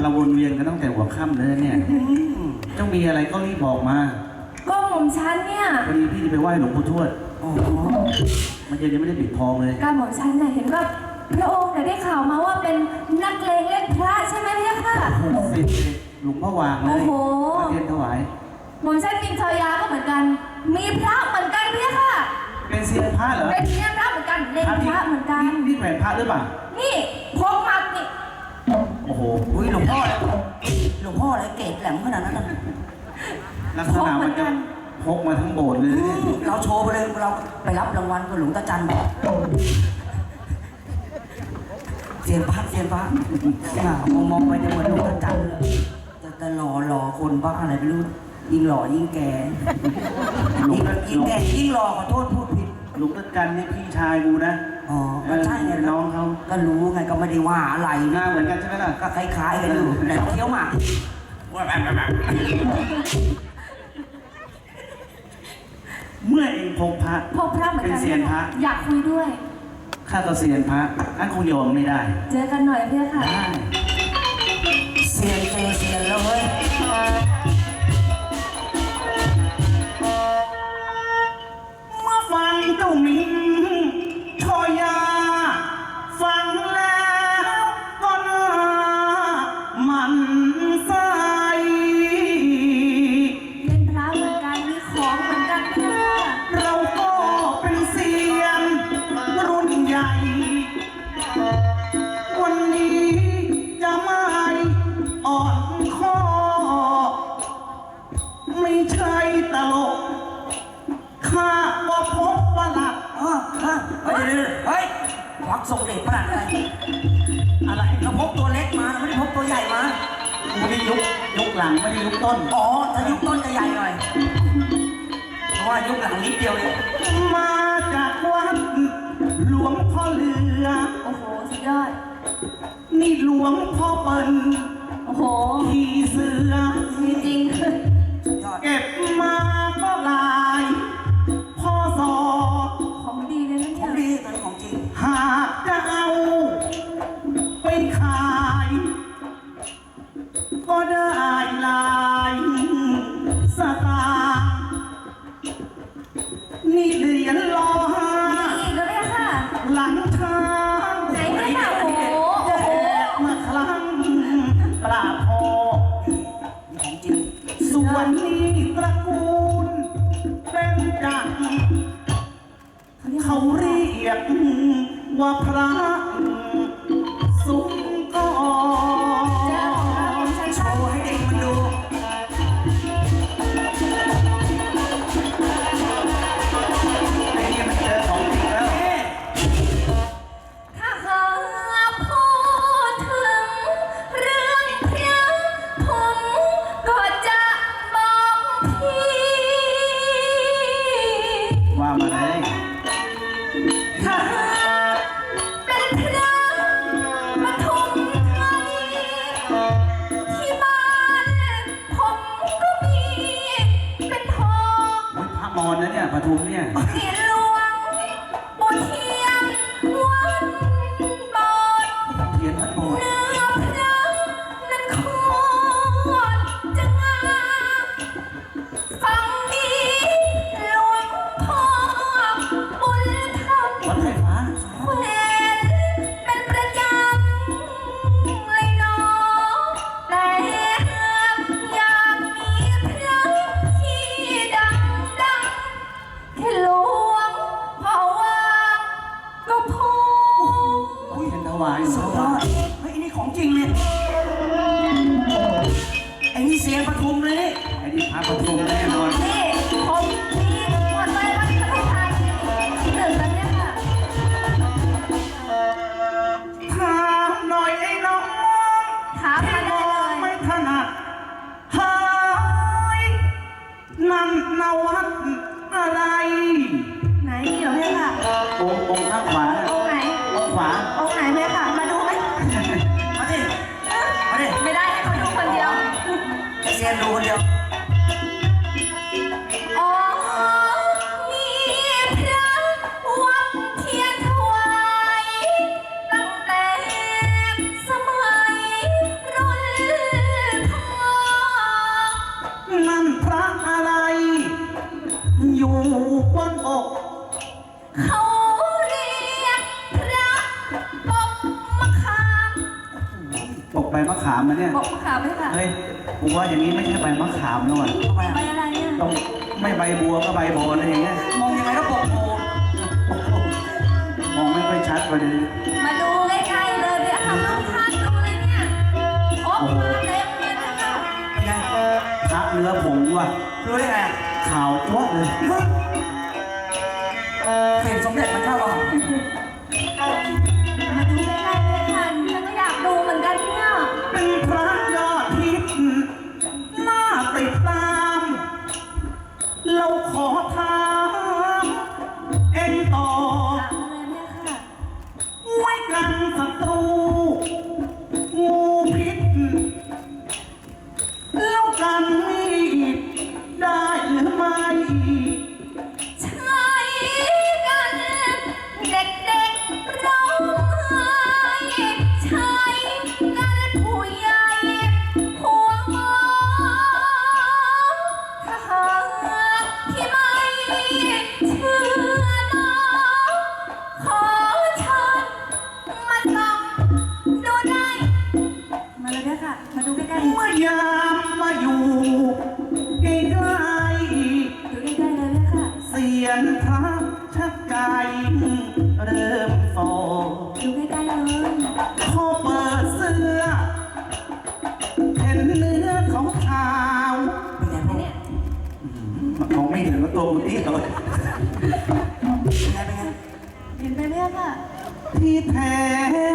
เราวนเวียนกันตั้งแต่หัวค่ำเลยนะเนี่ยเจ้ามีอะไรก็รีบบอกมาก็หม่อมฉันเนี่ยพอดีพี่จะไปไหว้หลวงปู่ทวดอ๋อมันยังไม่ได้ปิดทองเลยการหม่อมฉันเนี่ยเห็นว่าพระองค์เนี่ยได้ข่าวมาว่าเป็นนักเลงเล่นพระใช่ไหมพี่ค่ะสิบเลยหลวงพ่อวางเลยโอ้โหมาเทียนถวายหม่อมฉันมินชายาก็เหมือนกัน มีพระเหมือนกันพี่ค่ะ เป็นเซียนพระเหรอเป็นเนี้ยพระเหมือนกันเล่นพระเหมือนกันนี่แขวนพระหรือเปล่านี่พกมานี่ โอ้โหอุ้ยหลวงพ่ออะไรหลวงพ่ออะไรเกรดแหลมขนาดนั้นน่ะลักษณะมันจะพกมาทั้งโบสถ์เลยนะเนี่ยเราโชว์ไปเลยเราไปรับรางวัลกับหลวงตาจันบอกเสียนพระเสียนพระอ่ามองมองไปจะเหมือนหลวงตาจันเลยแต่แต่หล่อหล่อคนบ้าอะไรไม่รู้ยิ่งหล่อยิ่งแก่ยิ่งยิ่งแก่ยิ่งหล่อขอโทษพูดผิด หลวงตากันนี่พี่ชายกูนะ อ๋อก็ใช่ไงน้องเขาก็รู้ไงก็ไม่ได้ว่าอะไรหน้าเหมือนกันใช่ไหมล่ะก็คล้ายๆกันอยู่แต่เคี้ยวหมากเมื่อเองพกพระพกพระเหมือนเป็นกันเซียนพระอยากคุยด้วย ข้าก็เซียนพระอันคงยอมไม่ได้ เจอกันหน่อยพี่ค่ะ ได้เซียนเจอเซียนแล้วเว้ย ส่งเด็กประหลาดอะไรอะไรเราพกตัวเล็กมาเราไม่ได้พกตัวใหญ่มาไม่ได้ยุกยุกหลังไม่ได้ยุกต้น อ๋อถ้ายุคต้นจะใหญ่หน่อยเพราะว่ายุคหลังนิดเดียวเองมาจากวัดหลวงพ่อเหลือ โอ้โหสุดยอดนี่หลวงพ่อเปิ่นโอ้โห ขี่เสือ นี่เหรียญรอห้าอีกแล้วเนี่ยค่ะ หลังช้างไหนเนี่ยค่ะโอ้โหโอ้โหเมื่อครั้งปราบพอของจริงส่วนนี้ตระกูลเป็นจักรเขาเรียกว่าพระ ทุมเนี่ย วานสวรยไอ้นี่ของจริงเนี่ยไอ้นี่เสียงปทุมเลยไอ้นี่พาปทุมแน่นอนนี่ผมนี่หมดไปแล้วที่ประเทศไที่หนึ่งแล้วเนี่ยค่ะถามหน่อยน้องถามมองไม่ถนัดเฮ้ยนั่นวัดอะไร ไหนเหรอเนี่ยค่ะ ดียว อ๋อมีพระวังเทียนถวายตั้งแต่สมัยรุ่นพ่อนั่นพระอะไร อยู่บนอกเขา มะขามนะเนี่ย บอกข่าวไหมค่ะเฮ้ยกูว่าอย่างนี้ไม่ใช่ใบมะขามแล้วอะทำไมไปอะอะไรอะต้องไม่ใบบัวก็ใบโบอะไรอย่างเงี้ย มองยังไงก็ปกโพมองไม่ค่อยชัดประเด็นมาดูใกล้ๆเลยเนี่ยค่ะน้องท่านดูเลยเนี่ยโอ้มาเต็มเลยนะคะเป็นไงพระเนื้อผงว่ะรู้ได้ไงอะขาวจ้วะเลยเห็นสมเด็จมันเข้าอะ กัน เลยเนี่ยค่ะ มาดูใกล้ๆเมื่อยามมาอยู่ใกล้ดูใกล้ๆเลยเนี่ยค่ะ ๆเสียงพระชักไกเริ่มฟอดูใกล้ๆเลยพอเปิดเสื้อเห็นเนื้อของขาวเป็นไงพ่อเนี่ยมันมองไม่เห็นว่าตัวมันนี่เลยเป็นไงเป็นไงเห็นไปเนี่ยค่ะ ที่แท้